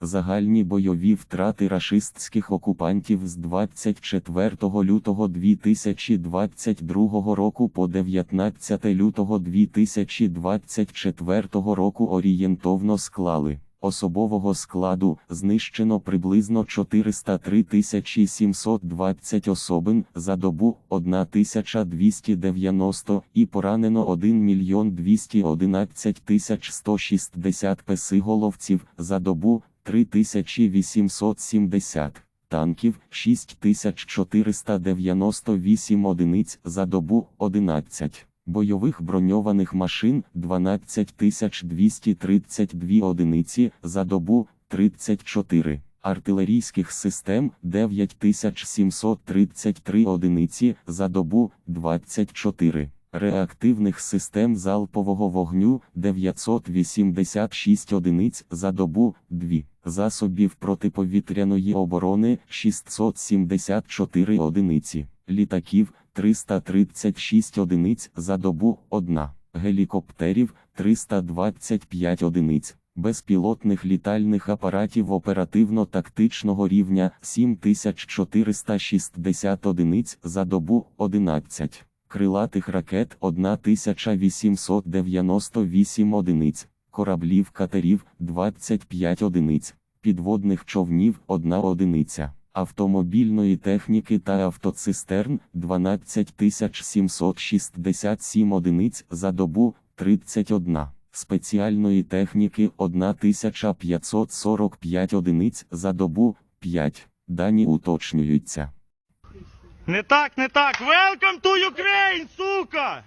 Загальні бойові втрати рашистських окупантів з 24 лютого 2022 року по 19 лютого 2024 року орієнтовно склали. Особового складу знищено приблизно 403 720 особин за добу 1290 і поранено 1 мільйон 211 160 песиголовців за добу 3870 танків 6498 одиниць за добу 11 бойових броньованих машин 12232 одиниці за добу 34 артилерійських систем 9733 одиниці за добу 24 реактивних систем залпового вогню 986 одиниць за добу 2 засобів протиповітряної оборони 674 одиниці літаків 336 одиниць за добу 1, гелікоптерів 325 одиниць, безпілотних літальних апаратів оперативно-тактичного рівня 7460 одиниць за добу 11, крилатих ракет 1898 одиниць, кораблів катерів 25 одиниць, підводних човнів 1 одиниця автомобільної техніки та автоцистерн 12767 одиниць за добу 31, спеціальної техніки 1545 одиниць за добу 5. Дані уточнюються. Не так, не так. Welcome to Ukraine, сука!